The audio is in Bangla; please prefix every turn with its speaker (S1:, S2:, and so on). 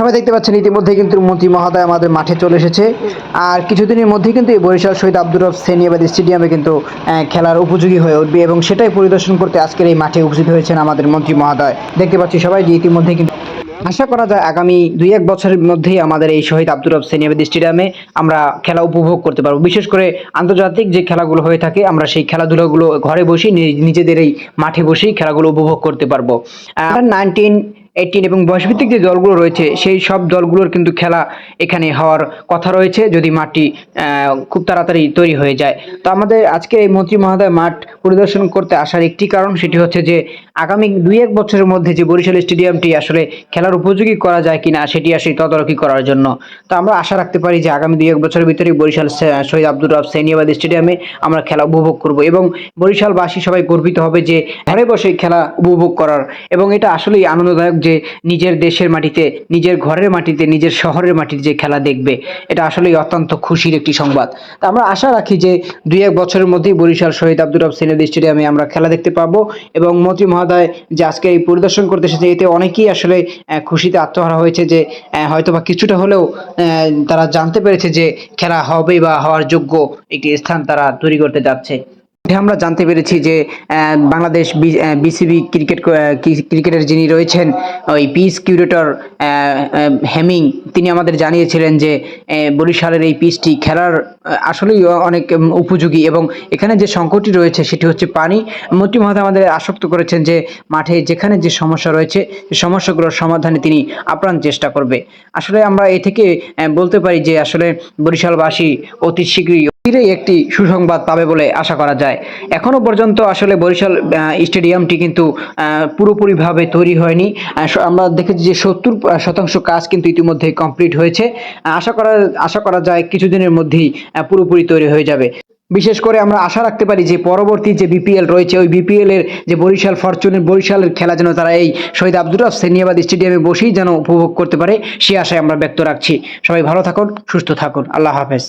S1: সবাই দেখতে পাচ্ছেন ইতিমধ্যে কিন্তু মন্ত্রী মহোদয় আমাদের মাঠে চলে এসেছে। আর কিছুদিনের মধ্যেই কিন্তু এই বরিশাল শহীদ আব্দুর রব সেনিয়াবাদ স্টেডিয়ামে কিন্তু খেলার উপযোগী হয়ে উঠবে এবং সেটাই পরিদর্শন করতে আজকের এই মাঠে উপস্থিত হয়েছেন আমাদের মন্ত্রী মহোদয়। দেখতে পাচ্ছি সবাই যে ইতিমধ্যে কিন্তু আশা করা যায় আগামী দুই এক বছরের মধ্যেই আমাদের এই শহীদ আব্দুর রব সেনিয়াবাদ স্টেডিয়ামে আমরা খেলা উপভোগ করতে পারব। বিশেষ করে আন্তর্জাতিক যে খেলাগুলো হয়ে থাকে, আমরা সেই খেলাধুলাগুলো ঘরে বসেই নিজেদের এই মাঠে বসেই খেলাগুলো উপভোগ করতে পারব। নাইনটিন এইটিন এবং বয়সভিত্তিক যে দলগুলো রয়েছে, সেই সব দলগুলোর কিন্তু খেলা এখানে হওয়ার কথা রয়েছে যদি মাঠটি খুব তাড়াতাড়ি তৈরি হয়ে যায়। তো আমাদের আজকে এই মন্ত্রী মহোদয় মাঠ পরিদর্শন করতে আসার একটি কারণ সেটি হচ্ছে যে, আগামী দুই এক বছরের মধ্যে যে বরিশাল স্টেডিয়ামটি আসলে খেলার উপযোগী করা যায় কিনা, সেটি আসলে তদারকি করার জন্য। তো আমরা আশা রাখতে পারি যে আগামী দুই এক বছরের ভিতরেই বরিশাল শহীদ আব্দুর রব সেনিয়াবাদ স্টেডিয়ামে আমরা খেলা উপভোগ করব এবং বরিশালবাসী সবাই গর্বিত হবে যে, ঘরে বসে খেলা উপভোগ করার এবং এটা আসলেই আনন্দদায়ক যে নিজের দেশের মাটিতে নিজের ঘরের মাটিতে নিজের শহরের মাটিতে যে খেলা দেখবে এটা আসলেই অত্যন্ত খুশির একটি সংবাদ। তা আমরা আশা রাখি যে দুই এক বছরের মধ্যেই বরিশাল শহীদ আব্দুর রব সিনেদ স্টেডিয়ামে আমরা খেলা দেখতে পাবো এবং মন্ত্রী মহোদয় যে আজকে এই পরিদর্শন করতে এসেছে এতে অনেকেই আসলে খুশিতে আত্মহারা হয়েছে যে আহ, হয়তোবা কিছুটা হলেও তারা জানতে পেরেছে যে খেলা হবে বা হওয়ার যোগ্য একটি স্থান তারা তৈরি করতে যাচ্ছে। এটা আমরা জানতে পেরেছি যে বাংলাদেশ বিসিবি ক্রিকেট ক্রিকেটের যিনি রয়েছেন, ওই পিস কিউরেটর হেমিং, তিনি আমাদের জানিয়েছিলেন যে বরিশালের এই পিচটি খেলার আসলেই অনেক উপযোগী এবং এখানে যে সংকটটি রয়েছে সেটি হচ্ছে পানি। মন্ত্রী মহোদয় আমাদের আসক্ত করেছেন যে, মাঠে যেখানে যে সমস্যা রয়েছে সেই সমস্যাগুলোর সমাধানে তিনি আপ্রাণ চেষ্টা করবে। আসলে আমরা এ থেকে বলতে পারি যে, আসলে বরিশালবাসী অতি শীঘ্রই ধীরেই একটি সুসংবাদ পাবে বলে আশা করা যায়। এখনও পর্যন্ত আসলে বরিশাল স্টেডিয়ামটি কিন্তু পুরোপুরিভাবে তৈরি হয়নি। আমরা দেখেছি যে সত্তর শতাংশ কাজ কিন্তু ইতিমধ্যে কমপ্লিট হয়েছে। আশা করা আশা করা যায় কিছুদিনের মধ্যেই পুরোপুরি তৈরি হয়ে যাবে। বিশেষ করে আমরা আশা রাখতে পারি যে পরবর্তী যে বিপিএল রয়েছে, ওই বিপিএল এর যে বরিশাল ফরচুনের, বরিশালের খেলা যেন তারা এই শহীদ আব্দুর রব সেনিয়াবাদ স্টেডিয়ামে বসেই যেন উপভোগ করতে পারে, সে আশায় আমরা ব্যক্ত রাখছি। সবাই ভালো থাকুন, সুস্থ থাকুন। আল্লাহ হাফেজ।